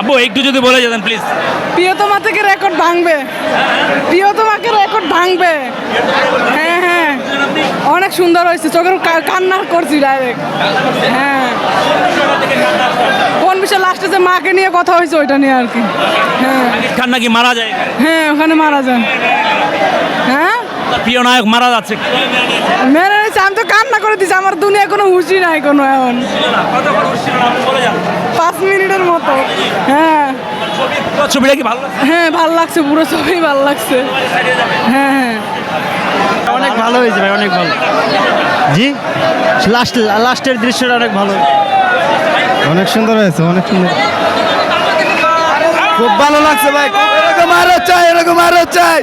আব্বু একটু যদি বলে যেতেন প্লিজ প্রিয়তমা থেকে রেকর্ড ভাঙবে। প্রিয়তমাকে রেকর্ড ভাঙবে। হ্যাঁ হ্যাঁ। অনেক সুন্দর হয়েছে। চোখের কান্না করছি ডাইরেক্ট হ্যাঁ। কোন বিষয় লাস্টে যে মাকে নিয়ে কথা হয়েছে ওইটা নিয়ে আর কি। হ্যাঁ। খান নাকি মারা যায়? হ্যাঁ ওখানে মারা যান হ্যাঁ? প্রিয় নায়ক মারা যাচ্ছে। মেরে আমি তো কান্না করে দিছি আমার দুনিয়া কোনো হুশি নাই কোনো এখন। পাঁচ মিনিটের মতো। হ্যাঁ। ছবিটা কি ভালো? হ্যাঁ ভালো লাগছে পুরো ছবি ভালো লাগছে। হ্যাঁ হ্যাঁ। অনেক ভালো হয়েছে ভাই অনেক ভালো। জি? লাস্ট লাস্টের দৃশ্যটা অনেক ভালো। অনেক সুন্দর হয়েছে অনেক সুন্দর। খুব ভালো লাগছে ভাই এরকম আরও চাই এরকম আরও চাই।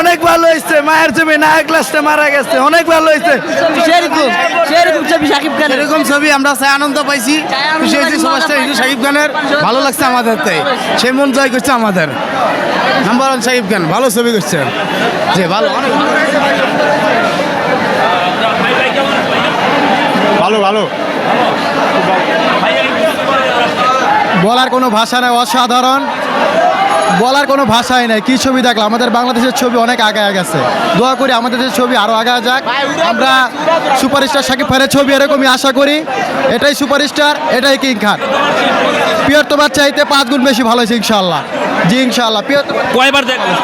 অনেক ভালো হয়েছে মায়ের ছবি নায়ক লাস্টে মারা গেছে অনেক ভালো হয়েছে। সেরকম সেরকম ছবি শাকিব খানের। এরকম ছবি আমরা চাই আনন্দ পাইছি। খুশি হয়েছি সমাজটা হিরো শাকিব খানের ভালো লাগছে আমাদের তাই। সে মন জয় করছে আমাদের। নাম্বার ওয়ান শাকিব খান ভালো ছবি করছে। যে ভালো অনেক ভালো ভালো। বলার কোনো ভাষা নেই অসাধারণ। বলার কোনো ভাষাই নাই। কি ছবি দেখলাম? আমাদের বাংলাদেশের ছবি অনেক আগে গেছে। দোয়া করি আমাদের দেশের ছবি আরও আগে যাক। আমরা সুপারস্টার শাকিব খানের ছবি এরকমই আশা করি। এটাই সুপারস্টার এটাই কিং খান। প্রিয়তমার চাইতে পাঁচ গুণ বেশি ভালো হয়েছে ইনশাল্লাহ জি ইনশাল্লাহ প্রিয়তমা কয়বার দেখলেন?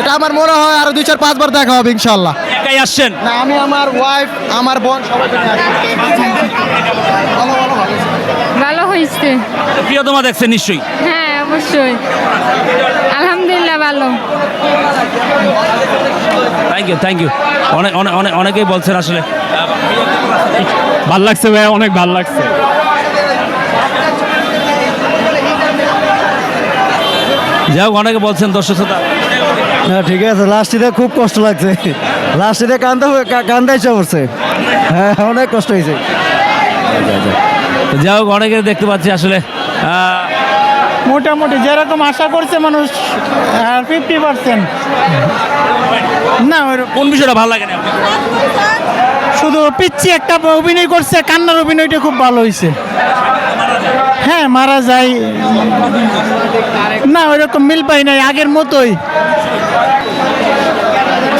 এটা আমার মনে হয় আরও দুই চার পাঁচবার দেখা হবে ইনশাল্লাহ একাই আসছেন? না আমি আমার ওয়াইফ আমার বোন ভালো ভালো হয়েছে। প্রিয়তমা দেখছেন নিশ্চয়ই। হ্যাঁ অবশ্যই। আলহামদুলিল্লাহ ভালো। থ্যাংক ইউ থ্যাংক ইউ অনেক অনেক অনেক অনেকেই বলছেন আসলে। ভালো লাগছে ভাই অনেক ভালো লাগছে। যাই হোক অনেকে বলছেন দর্শক শ্রোতা। হ্যাঁ ঠিক আছে লাস্টিতে খুব কষ্ট লাগছে। লাস্টিতে কান্দা কান্দাইছে পড়ছে। হ্যাঁ অনেক কষ্ট হয়েছে। যাই হোক অনেকে দেখতে পাচ্ছি আসলে। আহ, মোটামুটি যেরকম আশা করছে মানুষ ফিফটি পার্সেন্ট না ওই- কোন বিষয়টা ভালো লাগে না? শুধু পিচ্ছি একটা অভিনয় করছে কান্নার অভিনয়টা খুব ভালো হয়েছে হ্যাঁ মারা যায়। না ওইরকম মিল পাই নাই আগের মতোই।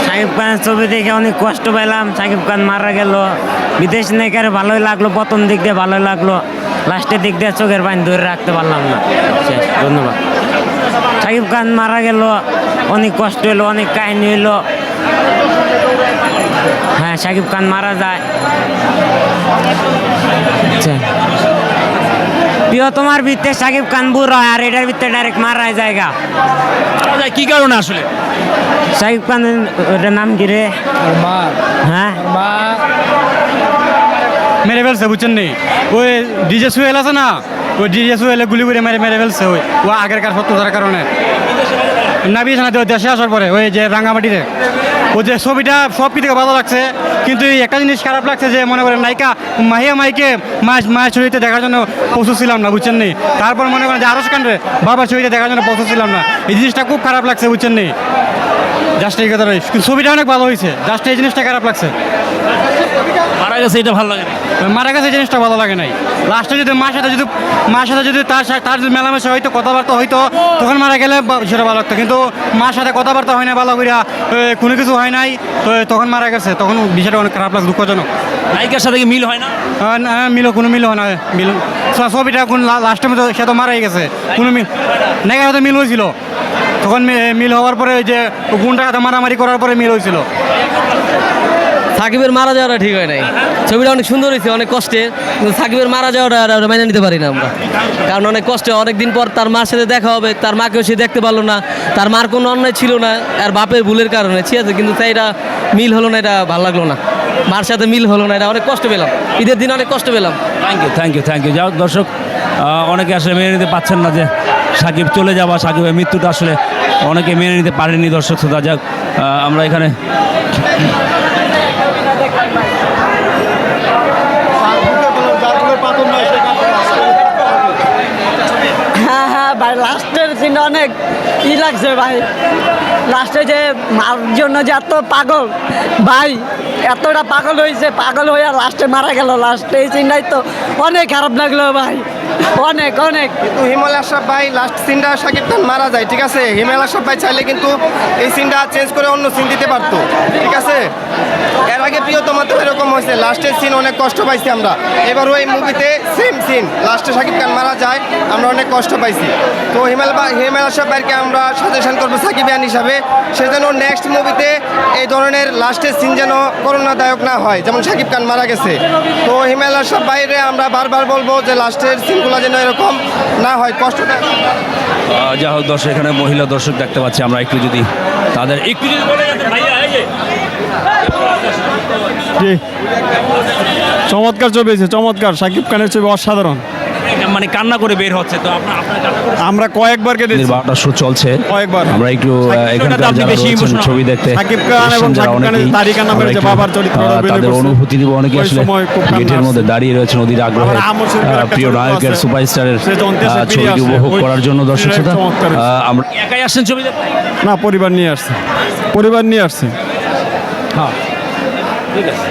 শাকিব খান ছবি দেখে অনেক কষ্ট পেলাম শাকিব খান মারা গেল। বিদেশ নায়িকার ভালোই লাগল প্রথম দিক দিয়ে ভালোই লাগল। লাস্টের দিক দিয়ে চোখের পানি ধরে রাখতে পারলাম না। শেষ ধন্যবাদ। শাকিব খান মারা গেল অনেক কষ্ট হলো অনেক কাহিনী হলো। হ্যাঁ শাকিব খান মারা যায়। আচ্ছা প্রিয়তমার ভিত্তে শাকিব খান বুড়ো হয় আর এটার ভিত্তে ডাইরেক্ট মারা জায়গা। কি কারণে আসলে? শাকিব খান ওটার নাম কি রে? হ্যাঁ? মেরে ফেলছে, বুঝছেন নি? ওই ডিজে সুয়েল আছে না? ওই ডিজে সুয়েলে গুলি করে মেরে মেরে ফেলছে ওই। ও আগেরকার সত্যতার কারণে। না বিদেশে না দেশে আসার পরে ওই যে রাঙ্গামাটিতে। ও যে ছবিটা সব কিছু ভালো লাগছে, কিন্তু একটা জিনিস খারাপ লাগছে যে মনে করেন নায়িকা মাহিয়া মাইকে মায়ের মায়ের ছবিতে দেখার জন্য প্রস্তুত ছিলাম না, বুঝছেন নি? তারপর মনে করেন যে আরও সেখানে বাবার ছবিতে দেখার জন্য প্রস্তুত ছিলাম না। এই জিনিসটা খুব খারাপ লাগছে, বুঝছেন নি? জাস্ট এই কথাটাই। ছবিটা অনেক ভালো হয়েছে। জাস্ট এই জিনিসটা খারাপ লাগছে। মারা গেছে এটা ভালো লাগে না। মারা গেছে জিনিসটা ভালো লাগে নাই। লাস্টে যদি মার সাথে যদি মার সাথে যদি তার সাথে তার যদি মেলামেশা হয়তো কথাবার্তা হয়তো তখন মারা গেলে সেটা ভালো লাগতো। কিন্তু মার সাথে কথাবার্তা হয় না ভালো করিয়া কোনো কিছু হয় নাই তো তখন মারা গেছে। তখন বিষয়টা অনেক খারাপ লাগছে দুঃখজনক। নায়িকার সাথে কি মিল হয় না? আহ, না, মিলো কোনো মিল হয় না মিল ছবিটা কোন লাস্টের মতো সে তো মারাই গেছে। কোনো মিল নাকি হয়তো মিল হয়েছিল। তখন মিল হওয়ার পরে ওই যে গুণটা হাতে মারামারি করার পরে মিল হয়েছিল। সাকিবের মারা যাওয়াটা ঠিক হয় নাই। ছবিটা অনেক সুন্দর হয়েছে, অনেক কষ্টে, কিন্তু সাকিবের মারা যাওয়াটা মেনে নিতে পারি না আমরা। কারণ অনেক কষ্টে অনেক দিন পর তার মার সাথে দেখা হবে, তার মাকেও সে দেখতে পারল না, তার মার কোনো অন্যায় ছিল না, আর বাপের ভুলের কারণে। ঠিক আছে, কিন্তু তাই এটা মিল হলো না, এটা ভালো লাগল না। মার সাথে মিল হলো না, এটা অনেক কষ্ট পেলাম। ঈদের দিন অনেক কষ্ট পেলাম। Thank you thank you thank you হোক দর্শক অনেকে আসলে মেনে নিতে পারছেন না যে সাকিব চলে যাওয়া, সাকিবের মৃত্যুটা আসলে অনেকে মেনে নিতে পারেনি, দর্শক শ্রোতা। যাক আমরা এখানে হ্যাঁ হ্যাঁ ভাই লাস্টের সিনটা অনেক ই লাগছে ভাই। লাস্টে যে মার জন্য যে এত পাগল, ভাই, এতটা পাগল হয়েছে, পাগল হয়ে লাস্টে মারা গেল। লাস্টে এই চিন্তায় তো অনেক খারাপ লাগল ভাই। অনেক অনেক। কিন্তু হিমাল আশরাফ ভাই লাস্ট সিনটা শাকিব খান মারা যায়, ঠিক আছে? হিমাল আশরাফ ভাই চাইলে কিন্তু এই সিনটা চেঞ্জ করে অন্য সিন দিতে পারতো, ঠিক আছে? এর আগে প্রিয়তমা তো এরকম হয়েছে লাস্টের সিন অনেক কষ্ট পাইছি আমরা। এবার ওই মুভিতে সেম সিন লাস্টে শাকিব খান মারা যায়, আমরা অনেক কষ্ট পাইছি। তো হিমাল হিমাল আশরাফ ভাইকে আমরা সাজেশন করব সাকিবিয়ান হিসাবে, সে যেন নেক্সট মুভিতে এই ধরনের লাস্টের সিন যেন করোনাদায়ক না হয়, যেমন শাকিব খান মারা গেছে। তো হিমাল আশরাফ ভাইরে আমরা বারবার বলব যে লাস্টের সিনগুলো যেন এরকম না হয় কষ্টটা। যা হোক দর্শক এখানে মহিলা দর্শক দেখতে পাচ্ছি আমরা একটু যদি তাদের একটু যদি বলে যেতেন, ভাইয়া, এই যে। চমৎকার ছবি চমৎকার। সাকিব খানের ছবি অসাধারণ। মানে কান্না করে বের হচ্ছে তো আপনার আপনার কান্না আমরা কয়েকবার দিনের বারোটা শো চলছে। কয়েকবার। আমরা একটু এখানকার আপনি যারা বেশি রয়েছেন ছবি দেখতে শাকিব খান এবং যারা খানের তারিকা নামের যে বাবার অভিনয় তাদের অনুভূতি নিব অনেকে আসলে গেটের মধ্যে দাঁড়িয়ে রয়েছেন অধীর আগ্রহে। প্রিয় চরিত্র নায়কের। সুপারস্টারের ছবিটি উপভোগ করার জন্য দর্শক শ্রোতা আমরা একাই আসছেন ছবি দেখতে? না পরিবার নিয়ে আসছে। পরিবার নিয়ে আসছে। হ্যাঁ। ঠিক আছে।